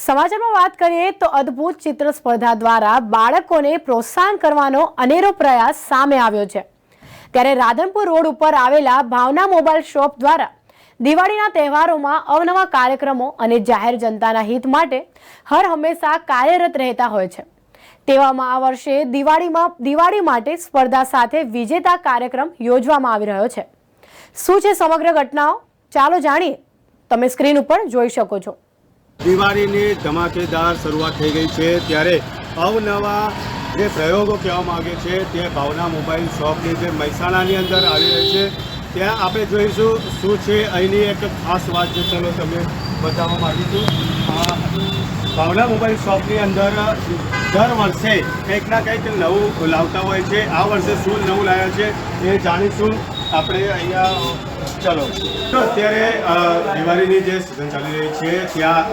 સમાચારમાં વાત કરીએ તો અદ્ભુત ચિત્ર સ્પર્ધા દ્વારા બાળકોને પ્રોત્સાહન કરવાનો અનેરો પ્રયાસ સામે આવ્યો છે. ત્યારે રાધનપુર રોડ ઉપર આવેલા ભાવના મોબાઈલ શોપ દ્વારા દિવાળીના તહેવારોમાં અવનવા કાર્યક્રમો અને જાહેર જનતાના હિત માટે હર હંમેશા કાર્યરત રહેતા હોય છે. તેવામાં આ વર્ષે દિવાળીમાં દિવાળી માટે સ્પર્ધા સાથે વિજેતા કાર્યક્રમ યોજવામાં આવી રહ્યો છે. શું છે સમગ્ર ઘટનાઓ? ચાલો જાણીએ. તમે સ્ક્રીન ઉપર જોઈ શકો છો. દિવાળીની ધમાકેદાર શરૂઆત થઈ ગઈ છે. ત્યારે અવનવા જે પ્રયોગો કહેવા માગે છે તે ભાવના મોબાઈલ શોપની જે મહેસાણાની અંદર આવી રહી છે. ત્યાં આપણે જોઈશું શું છે. અહીંની એક ખાસ વાત છે ચલો તમને બતાવવા માગીશું ભાવના મોબાઈલ શોપની અંદર દર વર્ષે કંઈક ના કંઈક નવું લાવતા હોય છે. આ વર્ષે શું નવું લાવ્યા છે એ જાણીશું. આપણે અહીંયા ચલો. અત્યારે દિવાળીની જે સિઝન ચાલી રહી છે, ત્યાં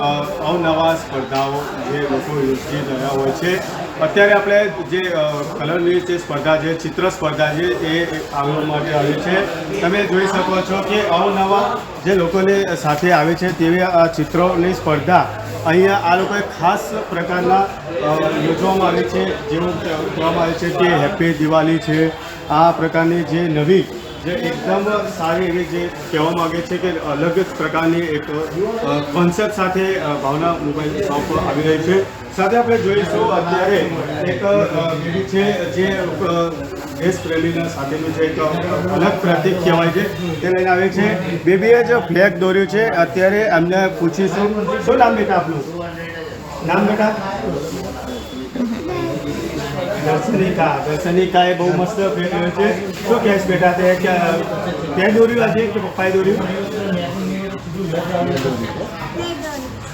અવનવા સ્પર્ધાઓ જે લોકો યોજી રહ્યા હોય છે. અત્યારે આપણે જે કલરની જે સ્પર્ધા છે, ચિત્ર સ્પર્ધા છે, એ આવવા માટે આવી છે. તમે જોઈ શકો છો કે અવનવા જે લોકોને સાથે આવે છે તેવી આ ચિત્રોની સ્પર્ધા અહીંયા આ લોકોએ ખાસ પ્રકારના યોજવામાં આવે છે. જેવું કહેવામાં આવે છે કે હેપી દિવાળી છે. આ પ્રકારની જે નવી જે એકદમ સારી એવી જે કહેવા માગે છે કે અલગ જ પ્રકારની એક કોન્સેપ્ટ સાથે ભાવના મોબાઈલ શોપ આવી રહી છે. સાથે આપણે જોઈશું અત્યારે એક છે જે દેશ સાથેનું જે એક અલગ પ્રતિક કહેવાય છે, તે લઈને આવે છે. બેબીએ જે ફ્લેગ દોર્યું છે. અત્યારે એમને પૂછીશું. શું નામ બેટા આપનું? નામ બેટા? દર્શનિકા દર્શનિકા એ બહુ મસ્ત પહેર્યો છે. શું કહેશ બેટા તે? તે દોર્યું આજે કે પપ્પાએ દોર્યું?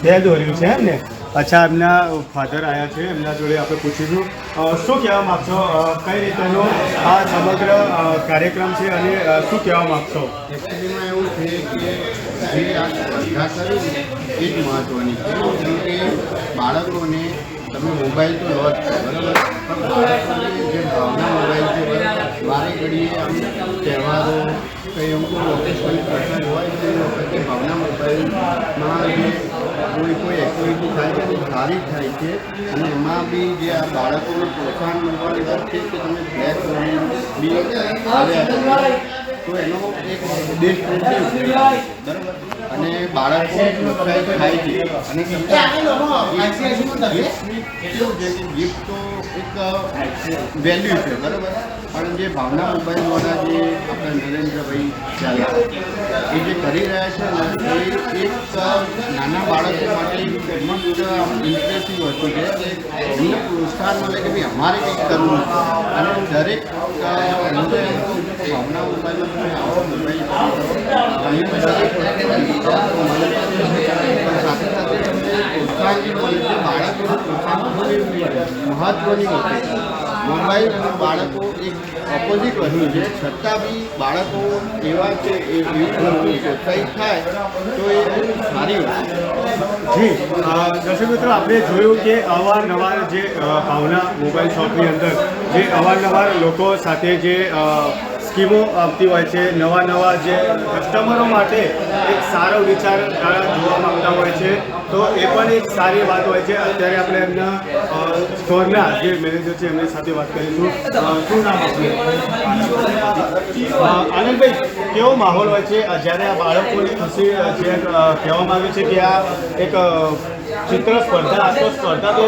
તે દોર્યું છે એમ ને અચ્છા, એમના ફાધર આવ્યા છે, એમના જોડે આપણે પૂછીશું. શું કહેવા માગશો? કઈ રીતેનો આ સમગ્ર કાર્યક્રમ છે અને શું કહેવા માગશો? એકચ્યુઅલીમાં એવું છે કે જે આ સ્પર્ધા કરી એ જ મહત્વની છે. કે બાળકોને તમે મોબાઈલ તો લો જ બરાબર જે ભાવના મોબાઈલ છે બરાબર વારે ઘડીએ તહેવારો, કંઈ અમુક ઓકેશનલ પ્રસંગ હોય તો એ વખતે ભાવના મોબાઈલમાં જે કોઈ કોઈ એક્ટિવિટી થાય છે સારી થાય છે. અને એમાં બી જે આ બાળકોને પ્રોત્સાહન મળવાની વાત છે કે તમે બ્લેક બી આવ્યા તો એનો એક દેશ બરાબર? અને બાળકો પ્રોત્સાહિત થાય છે. અને કેવું છે કે ગિફ્ટ તો એક વેલ્યુ છે બરાબર? પણ જે ભાવના મોબાઈલવાળા જે આપણા નરેન્દ્રભાઈ ચાલ્યા એ જે કરી રહ્યા છે એ એક નાના બાળકો માટે મસ્ત ઇન્ટરેસ્ટિંગ વસ્તુ છે કે એમને પ્રોત્સાહન મળે કે ભાઈ અમારે કંઈક કરવું અને દરેક ભાવના મોબાઈલમાં તમે આવો મોબાઈલ મહત્વની વસ્તુ મોબાઈલ અને બાળકો એક ઓપોઝિટ વસ્તુ છે. છતાં બી બાળકો એવા છે, એ પ્રોત્સાહિત થાય તો એ સારી વસ્તુ જી. દર્શક મિત્રો, આપણે જોયું કે અવારનવાર જે ભાવના મોબાઈલ શોપની અંદર જે અવારનવાર લોકો સાથે જે સ્કીમો આવતી હોય છે, નવા નવા જે કસ્ટમરો માટે એક સારો વિચાર જોવા માંગતા હોય છે. તો એ પણ એક સારી વાત હોય છે. અત્યારે આપણે એમના સ્ટોરના જે મેનેજર છે, એમની સાથે વાત કરીશું. શું નામ આનંદભાઈ, કેવો માહોલ હોય છે? જ્યારે આ બાળકોની ખુશી જે કહેવામાં આવ્યું છે કે આ એક ચિત્ર સ્પર્ધા આ સ્પર્ધા તો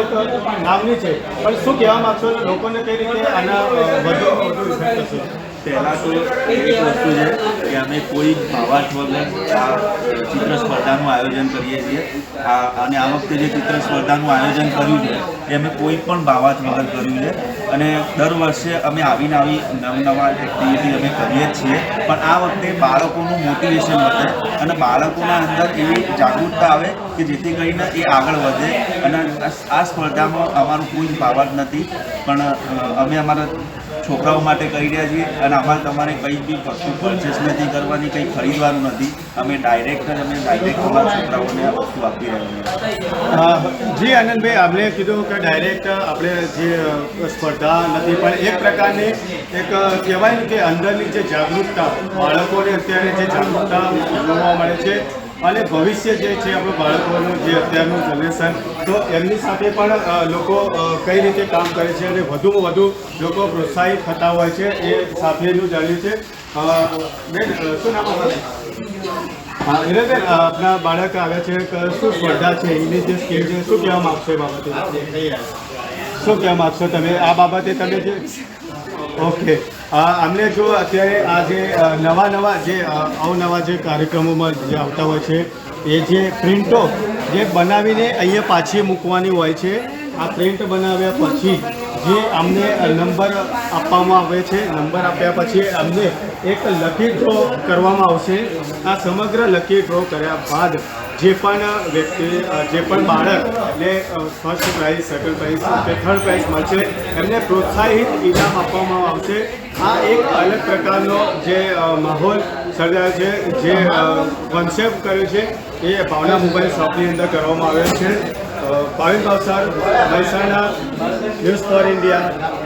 નામની છે. પણ શું કહેવા માગશો? લોકોને કઈ રીતે આના વધુ વધુ થશે? પહેલાં તો એક વસ્તુ છે કે અમે કોઈ ભાવાર્થ વગર આ ચિત્ર સ્પર્ધાનું આયોજન કરીએ છીએ. આ અને આ વખતે જે ચિત્ર સ્પર્ધાનું આયોજન કર્યું છે, એ અમે કોઈ પણ ભાવાર્થ વગર કર્યું છે. અને દર વર્ષે અમે આવીને આવી નવનવા એક્ટિવિટી અમે કરીએ જ છીએ. પણ આ વખતે બાળકોનું મોટિવેશન વધે અને બાળકોના અંદર એવી જાગૃતતા આવે કે જેથી કરીને એ આગળ વધે. અને આ- સ્પર્ધામાં અમારું કોઈ જ ભાવાર્થ નથી. પણ અમે અમારા છોકરાઓ માટે કરી રહ્યા છીએ અને અમારે તમારે કંઈ બી વસ્તુ પરચેસ નથી કરવાની, કંઈ ખરીદવાનું નથી. અમે ડાયરેક્ટ જ અમે ડાયરેક્ટ અમારા છોકરાઓને આ વસ્તુ આપી રહ્યા છીએ. જી આનંદભાઈ આપણે કીધું કે ડાયરેક્ટ આપણે જે સ્પર્ધા નથી, પણ એક પ્રકારની એક કહેવાય કે અંદરની જે જાગૃતતા બાળકોને અત્યારે જે જાગૃતતા જોવા મળે છે અને ભવિષ્ય જે છે આપણું બાળકોનું, જે અત્યારનું જનરેશન, તો એમની સાથે પણ લોકો કઈ રીતે કામ કરે છે અને વધુમાં વધુ લોકો પ્રોત્સાહિત થતા હોય છે એ સાથેનું જાણ્યું છે. બેન શું નામ હા હિરેબેન આપણા બાળક આવે છે શું સ્પર્ધા છે? એની જે સ્કીમ છે, શું કહેવા માગશો એ બાબતે? શું કહેવા માગશો તમે? આ બાબતે તમે જે ઓકે. અમને જો અત્યારે આ જે નવા નવા જે અવનવા જે કાર્યક્રમોમાં જે આવતા હોય છે, એ જે પ્રિન્ટો જે બનાવીને અહીંયા પાછી મૂકવાની હોય છે આ પ્રિન્ટ બનાવ્યા પછી જે અમને નંબર આપવામાં આવે છે, નંબર આપ્યા પછી અમને એક લકી ડ્રો કરવામાં આવશે. આ સમગ્ર લકી ડ્રો કર્યા બાદ જે પણ વ્યક્તિ, જે પણ બાળકને ફર્સ્ટ પ્રાઇઝ સેકન્ડ પ્રાઇઝ કે થર્ડ પ્રાઇઝ મળશે, એમને પ્રોત્સાહિત ઇનામ આપવામાં આવશે. આ એક અલગ પ્રકારનો જે માહોલ સર્જાયો છે, જે કોન્સેપ્ટ કર્યો છે, એ ભાવના મોબાઈલ શોપની અંદર કરવામાં આવ્યો છે. uh, Bhavin Bhavsar Mehsana news for India